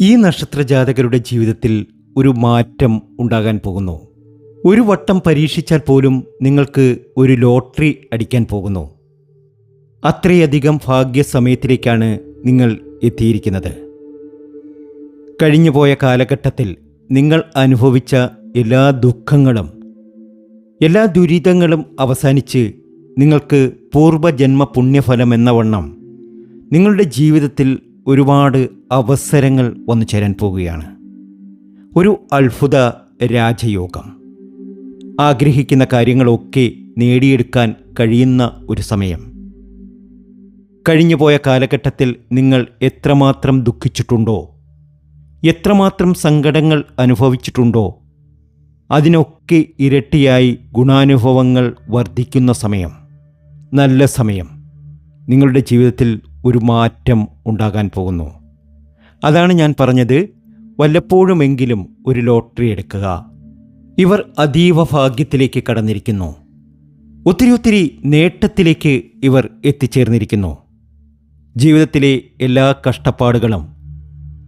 ഈ നക്ഷത്രജാതകരുടെ ജീവിതത്തിൽ ഒരു മാറ്റം ഉണ്ടാകാൻ പോകുന്നു. ഒരു വട്ടം പരീക്ഷിച്ചാൽ പോലും നിങ്ങൾക്ക് ഒരു ലോട്ടറി അടിക്കാൻ പോകുന്നു. അത്രയധികം ഭാഗ്യസമയത്തിലേക്കാണ് നിങ്ങൾ എത്തിയിരിക്കുന്നത്. കഴിഞ്ഞുപോയ കാലഘട്ടത്തിൽ നിങ്ങൾ അനുഭവിച്ച എല്ലാ ദുഃഖങ്ങളും എല്ലാ ദുരിതങ്ങളും അവസാനിച്ച് നിങ്ങൾക്ക് പൂർവജന്മ പുണ്യഫലം എന്ന വണ്ണം നിങ്ങളുടെ ജീവിതത്തിൽ ഒരുപാട് അവസരങ്ങൾ വന്നു ചേരാൻ പോകുകയാണ്. ഒരു അത്ഭുത രാജയോഗം. ആഗ്രഹിക്കുന്ന കാര്യങ്ങളൊക്കെ നേടിയെടുക്കാൻ കഴിയുന്ന ഒരു സമയം. കഴിഞ്ഞുപോയ കാലഘട്ടത്തിൽ നിങ്ങൾ എത്രമാത്രം ദുഃഖിച്ചിട്ടുണ്ടോ? എത്രമാത്രം സങ്കടങ്ങൾ അനുഭവിച്ചിട്ടുണ്ടോ? അതിനൊക്കെ ഇരട്ടിയായി ഗുണാനുഭവങ്ങൾ വർദ്ധിക്കുന്ന സമയം. നല്ല സമയം. നിങ്ങളുടെ ജീവിതത്തിൽ ഒരു മാറ്റം ഉണ്ടാകാൻ പോകുന്നു. അതാണ് ഞാൻ പറഞ്ഞത് വല്ലപ്പോഴുമെങ്കിലും ഒരു ലോട്ടറി എടുക്കുക. ഇവർ അതീവ ഭാഗ്യത്തിലേക്ക് കടന്നിരിക്കുന്നു. ഒത്തിരി ഒത്തിരി നേട്ടത്തിലേക്ക് ഇവർ എത്തിച്ചേർന്നിരിക്കുന്നു. ജീവിതത്തിലെ എല്ലാ കഷ്ടപ്പാടുകളും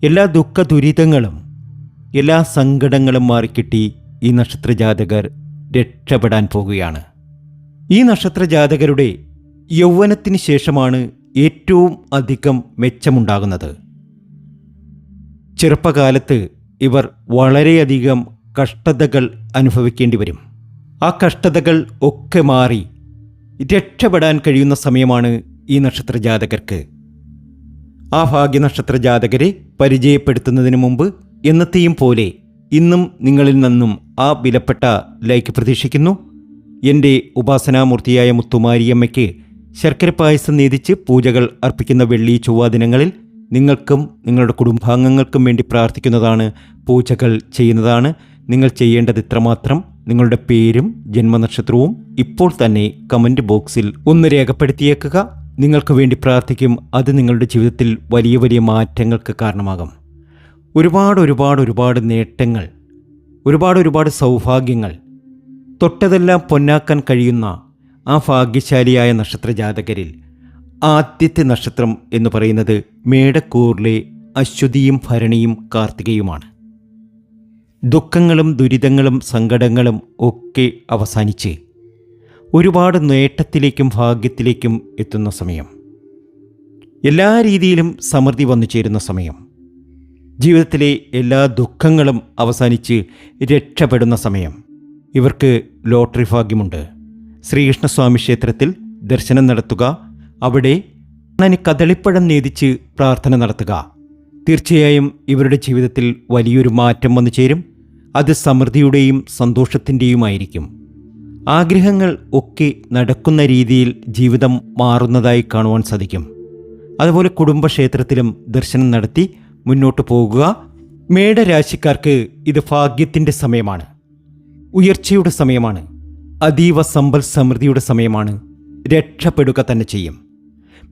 എല്ലാ ദുഃഖ ദുരിതങ്ങളും എല്ലാ സങ്കടങ്ങളും മാറിക്കിട്ടി ഈ നക്ഷത്രജാതകർ രക്ഷപ്പെടാൻ പോകുകയാണ്. ഈ നക്ഷത്രജാതകരുടെ യൗവനത്തിന് ശേഷമാണ് ഏറ്റവും അധികം മെച്ചമുണ്ടാകുന്നത്. ചെറുപ്പകാലത്ത് ഇവർ വളരെയധികം കഷ്ടതകൾ അനുഭവിക്കേണ്ടി വരും. ആ കഷ്ടതകൾ ഒക്കെ മാറി രക്ഷപ്പെടാൻ കഴിയുന്ന സമയമാണ് ഈ നക്ഷത്ര ജാതകർക്ക്. ആ ഭാഗ്യനക്ഷത്ര ജാതകരെ പരിചയപ്പെടുത്തുന്നതിന് മുമ്പ് എന്നത്തെയും പോലെ ഇന്നും നിങ്ങളിൽ നിന്നും ആ വിലപ്പെട്ട ലൈക്ക് പ്രതീക്ഷിക്കുന്നു. എന്റെ ഉപാസനാമൂർത്തിയായ മുത്തുമാരിയമ്മയ്ക്ക് ശർക്കര പായസം നീതിച്ച് പൂജകൾ അർപ്പിക്കുന്ന വെള്ളി ചൊവ്വാ ദിനങ്ങളിൽ നിങ്ങൾക്കും നിങ്ങളുടെ കുടുംബാംഗങ്ങൾക്കും വേണ്ടി പ്രാർത്ഥിക്കുന്നതാണ് പൂജകൾ ചെയ്യുന്നതാണ്. നിങ്ങൾ ചെയ്യേണ്ടത് ഇത്രമാത്രം. നിങ്ങളുടെ പേരും ജന്മനക്ഷത്രവും ഇപ്പോൾ തന്നെ കമന്റ് ബോക്സിൽ ഒന്ന് രേഖപ്പെടുത്തിയേക്കുക. നിങ്ങൾക്ക് വേണ്ടി പ്രാർത്ഥിക്കും. അത് നിങ്ങളുടെ ജീവിതത്തിൽ വലിയ വലിയ മാറ്റങ്ങൾക്ക് കാരണമാകും. ഒരുപാട് ഒരുപാട് ഒരുപാട് നേട്ടങ്ങൾ ഒരുപാട് ഒരുപാട് സൗഭാഗ്യങ്ങൾ തൊട്ടതെല്ലാം പൊന്നാക്കാൻ കഴിയുന്ന ആ ഭാഗ്യശാലിയായ നക്ഷത്രജാതകരിൽ ആദ്യത്തെ നക്ഷത്രം എന്ന് പറയുന്നത് മേടക്കൂറിലെ അശ്വതിയും ഭരണിയും കാർത്തികയുമാണ്. ദുഃഖങ്ങളും ദുരിതങ്ങളും സങ്കടങ്ങളും ഒക്കെ അവസാനിച്ച് ഒരുപാട് നേട്ടത്തിലേക്കും ഭാഗ്യത്തിലേക്കും എത്തുന്ന സമയം. എല്ലാ രീതിയിലും സമൃദ്ധി വന്നു ചേരുന്ന സമയം. ജീവിതത്തിലെ എല്ലാ ദുഃഖങ്ങളും അവസാനിച്ച് രക്ഷപ്പെടുന്ന സമയം. ഇവർക്ക് ലോട്ടറി ഭാഗ്യമുണ്ട്. ശ്രീകൃഷ്ണസ്വാമി ക്ഷേത്രത്തിൽ ദർശനം നടത്തുക അവിടെ കണ്ണന് കദളിപ്പഴം നീതിച്ച് പ്രാർത്ഥന നടത്തുക. തീർച്ചയായും ഇവരുടെ ജീവിതത്തിൽ വലിയൊരു മാറ്റം വന്നു ചേരും. അത് സമൃദ്ധിയുടെയും സന്തോഷത്തിന്റെയുമായിരിക്കും. ആഗ്രഹങ്ങൾ ഒക്കെ നടക്കുന്ന രീതിയിൽ ജീവിതം മാറുന്നതായി കാണുവാൻ സാധിക്കും. അതുപോലെ കുടുംബക്ഷേത്രത്തിലും ദർശനം നടത്തി മുന്നോട്ട് പോകുക. മേടരാശിക്കാർക്ക് ഇത് ഭാഗ്യത്തിന്റെ സമയമാണ്. ഉയർച്ചയുടെ സമയമാണ്. അതീവ സമ്പൽ സമൃദ്ധിയുടെ സമയമാണ്. രക്ഷപ്പെടുക തന്നെ ചെയ്യും.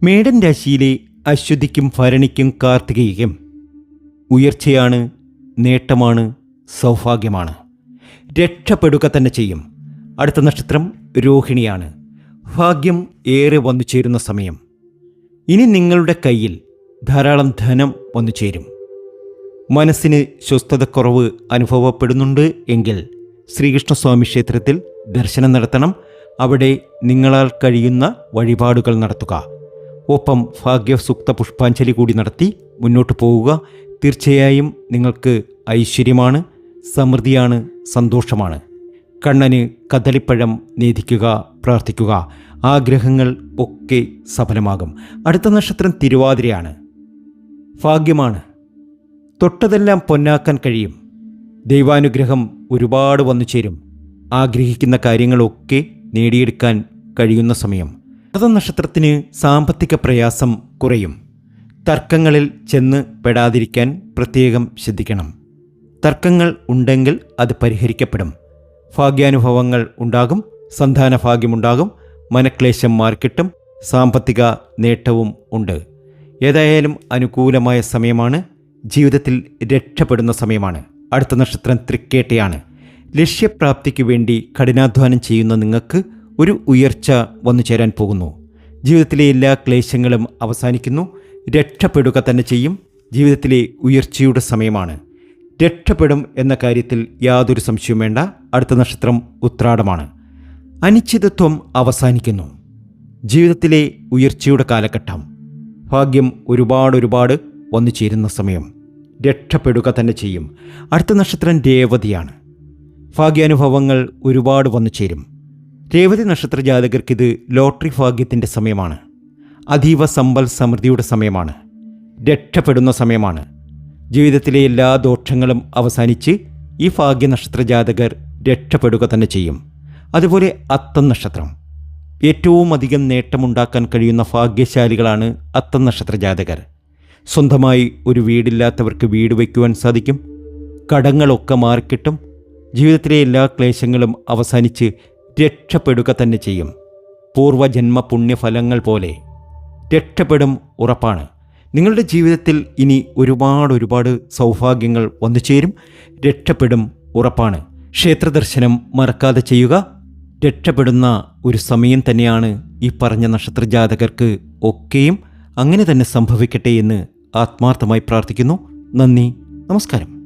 മേടൻ രാശിയിലെ അശ്വതിക്കും ഭരണിക്കും കാർത്തികയ്ക്കും ഉയർച്ചയാണ് നേട്ടമാണ് സൗഭാഗ്യമാണ്. രക്ഷപ്പെടുക തന്നെ ചെയ്യും. അടുത്ത നക്ഷത്രം രോഹിണിയാണ്. ഭാഗ്യം ഏറെ വന്നു ചേരുന്ന സമയം. ഇനി നിങ്ങളുടെ കയ്യിൽ ധാരാളം ധനം വന്നു ചേരും. മനസ്സിന് സ്വസ്ഥതക്കുറവ് അനുഭവപ്പെടുന്നുണ്ട് എങ്കിൽ ശ്രീകൃഷ്ണസ്വാമി ക്ഷേത്രത്തിൽ ദർശനം നടത്തണം. അവിടെ നിങ്ങളാൽ കഴിയുന്ന വഴിപാടുകൾ നടത്തുക. ഒപ്പം ഭാഗ്യസുക്ത പുഷ്പാഞ്ജലി കൂടി നടത്തി മുന്നോട്ട് പോവുക. തീർച്ചയായും നിങ്ങൾക്ക് ഐശ്വര്യമാണ് സമൃദ്ധിയാണ് സന്തോഷമാണ്. കണ്ണന് കദളിപ്പഴം നേദിക്കുക പ്രാർത്ഥിക്കുക. ആഗ്രഹങ്ങൾ ഒക്കെ സഫലമാകും. അടുത്ത നക്ഷത്രം തിരുവാതിരയാണ്. ഭാഗ്യമാണ്. തൊട്ടതെല്ലാം പൊന്നാക്കാൻ കഴിയും. ദൈവാനുഗ്രഹം ഒരുപാട് വന്നു ചേരും ആഗ്രഹിക്കുന്ന കാര്യങ്ങളൊക്കെ നേടിയെടുക്കാൻ കഴിയുന്ന സമയം. അടുത്ത നക്ഷത്രത്തിന് സാമ്പത്തിക പ്രയാസം കുറയും. തർക്കങ്ങളിൽ ചെന്ന് പെടാതിരിക്കാൻ പ്രത്യേകം ശ്രദ്ധിക്കണം. തർക്കങ്ങൾ ഉണ്ടെങ്കിൽ അത് പരിഹരിക്കപ്പെടും. ഭാഗ്യാനുഭവങ്ങൾ ഉണ്ടാകും സന്താന ഭാഗ്യമുണ്ടാകും മനക്ലേശം മാർക്കിട്ടും സാമ്പത്തിക നേട്ടവും ഉണ്ട്. ഏതായാലും അനുകൂലമായ സമയമാണ് ജീവിതത്തിൽ രക്ഷപ്പെടുന്ന സമയമാണ്. അടുത്ത നക്ഷത്രം തൃക്കേട്ടയാണ്. ലക്ഷ്യപ്രാപ്തിക്ക് വേണ്ടി കഠിനാധ്വാനം ചെയ്യുന്ന നിങ്ങൾക്ക് ഒരു ഉയർച്ച വന്നു ചേരാൻ പോകുന്നു. ജീവിതത്തിലെ എല്ലാ ക്ലേശങ്ങളും അവസാനിക്കുന്നു. രക്ഷപ്പെടുക തന്നെ ചെയ്യും. ജീവിതത്തിലെ ഉയർച്ചയുടെ സമയമാണ്. രക്ഷപ്പെടും എന്ന കാര്യത്തിൽ യാതൊരു സംശയവും വേണ്ട. അടുത്ത നക്ഷത്രം ഉത്രാടമാണ്. അനിശ്ചിതത്വം അവസാനിക്കുന്നു. ജീവിതത്തിലെ ഉയർച്ചയുടെ കാലഘട്ടം. ഭാഗ്യം ഒരുപാട് ഒരുപാട് വന്നു ചേരുന്ന സമയം. രക്ഷപ്പെടുക തന്നെ ചെയ്യും. അടുത്ത നക്ഷത്രം രേവതിയാണ്. ഭാഗ്യാനുഭവങ്ങൾ ഒരുപാട് വന്നു ചേരും. രേവതി നക്ഷത്ര ജാതകർക്ക് ഇത് ലോട്ടറി ഭാഗ്യത്തിന്റെ സമയമാണ്. അതീവ സമ്പൽ സമൃദ്ധിയുടെ സമയമാണ്. രക്ഷപ്പെടുന്ന സമയമാണ്. ജീവിതത്തിലെ എല്ലാ ദോഷങ്ങളും അവസാനിച്ച് ഈ ഭാഗ്യ നക്ഷത്ര ജാതകർ രക്ഷപ്പെടുക തന്നെ ചെയ്യും. അതുപോലെ അത്തം നക്ഷത്രം. ഏറ്റവും അധികം നേട്ടമുണ്ടാക്കാൻ കഴിയുന്ന ഭാഗ്യശാലികളാണ് അത്തം നക്ഷത്ര ജാതകർ സ്വന്തമായി ഒരു വീടില്ലാത്തവർക്ക് വീട് വയ്ക്കുവാൻ സാധിക്കും. കടങ്ങളൊക്കെ മാറിക്കിട്ടും. ജീവിതത്തിലെ എല്ലാ ക്ലേശങ്ങളും അവസാനിച്ച് രക്ഷപ്പെടുക തന്നെ ചെയ്യും. പൂർവജന്മ പുണ്യഫലങ്ങൾ പോലെ രക്ഷപ്പെടും ഉറപ്പാണ്. നിങ്ങളുടെ ജീവിതത്തിൽ ഇനി ഒരുപാട് ഒരുപാട് സൗഭാഗ്യങ്ങൾ വന്നു ചേരും. രക്ഷപ്പെടും ഉറപ്പാണ്. ക്ഷേത്രദർശനം മറക്കാതെ ചെയ്യുക. രക്ഷപ്പെടുന്ന ഒരു സമയം തന്നെയാണ് ഈ പറഞ്ഞ നക്ഷത്രജാതകർക്ക് ഒക്കെയും അങ്ങനെ തന്നെ സംഭവിക്കട്ടെ എന്ന് ആത്മാർത്ഥമായി പ്രാർത്ഥിക്കുന്നു. നന്ദി. നമസ്കാരം.